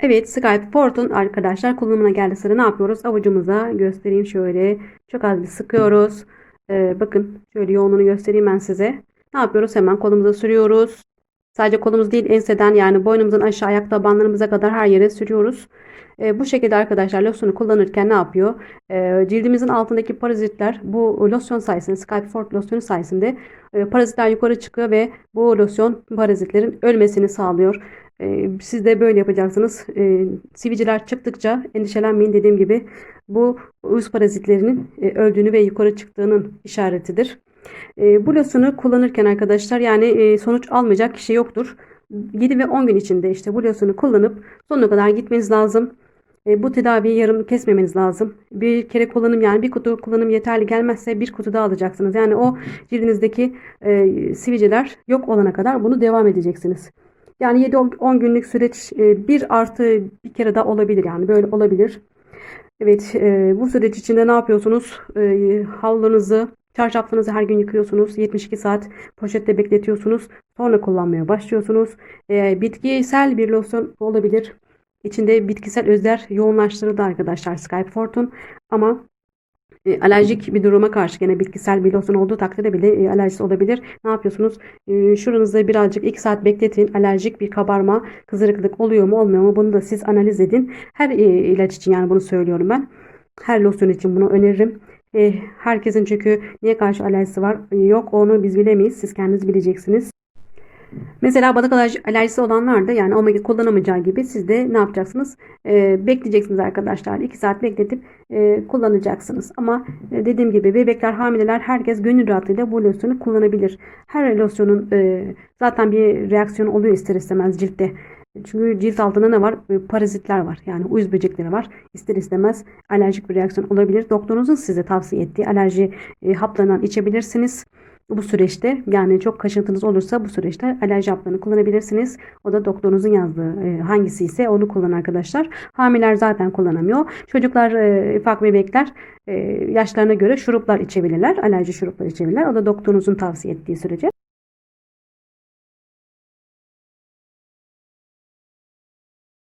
Evet Skype Port'un arkadaşlar kullanımına geldi sıra ne yapıyoruz? Avucumuza göstereyim şöyle. Çok az bir sıkıyoruz. Ee, bakın şöyle yoğunluğunu göstereyim ben size. Ne yapıyoruz? Hemen kolumuza sürüyoruz. Sadece kolumuz değil enseden yani boynumuzun aşağı ayak tabanlarımıza kadar her yere sürüyoruz. Ee, bu şekilde arkadaşlar losyonu kullanırken ne yapıyor? Ee, cildimizin altındaki parazitler bu losyon sayesinde Skype Fort losyonu sayesinde e, parazitler yukarı çıkıyor ve bu losyon parazitlerin ölmesini sağlıyor. Ee, Siz de böyle yapacaksınız. Ee, Sivilceler çıktıkça endişelenmeyin dediğim gibi bu uyuz parazitlerinin e, öldüğünü ve yukarı çıktığının işaretidir. Ee, Bu losyonu kullanırken arkadaşlar yani e, sonuç almayacak kişi yoktur. 7 ve 10 gün içinde işte bu losyonu kullanıp sonuna kadar gitmeniz lazım. E, Bu tedaviyi yarım kesmemeniz lazım. Bir kere kullanım yani bir kutu kullanım yeterli gelmezse bir kutu daha alacaksınız. Yani o cildinizdeki e, sivilceler yok olana kadar bunu devam edeceksiniz. Yani 7-10 günlük süreç e, bir artı bir kere daha olabilir yani böyle olabilir. Evet e, bu süreç içinde ne yapıyorsunuz? E, havlularınızı, çarşaflarınızı her gün yıkıyorsunuz. 72 saat poşette bekletiyorsunuz. Sonra kullanmaya başlıyorsunuz. E, bitkisel bir losyon olabilir. İçinde bitkisel özler yoğunlaştırıldı arkadaşlar Skype Fortune ama e, alerjik bir duruma karşı gene bitkisel bir losun olduğu takdirde bile e, alerjisi olabilir. Ne yapıyorsunuz? E, şuranızda birazcık 2 saat bekletin. Alerjik bir kabarma, kızarıklık oluyor mu olmuyor mu bunu da siz analiz edin. Her e, ilaç için yani bunu söylüyorum ben. Her losyon için bunu öneririm. E, herkesin çünkü niye karşı alerjisi var? E, yok onu biz bilemeyiz. Siz kendiniz bileceksiniz. Mesela balık alerji- alerjisi olanlar da yani omega kullanamayacağı gibi siz de ne yapacaksınız? Ee, bekleyeceksiniz arkadaşlar. 2 saat bekletip e, kullanacaksınız. Ama e, dediğim gibi bebekler, hamileler herkes gönül rahatlığıyla bu losyonu kullanabilir. Her losyonun e, zaten bir reaksiyon oluyor ister istemez ciltte. Çünkü cilt altında ne var? E, Parazitler var. Yani uyuz böcekleri var. İster istemez alerjik bir reaksiyon olabilir. Doktorunuzun size tavsiye ettiği alerji e, haplarından içebilirsiniz bu süreçte yani çok kaşıntınız olursa bu süreçte alerji haplarını kullanabilirsiniz. O da doktorunuzun yazdığı e, hangisi ise onu kullanın arkadaşlar. Hamileler zaten kullanamıyor. Çocuklar, e, ufak bebekler yaşlarına göre şuruplar içebilirler. Alerji şurupları içebilirler. O da doktorunuzun tavsiye ettiği sürece.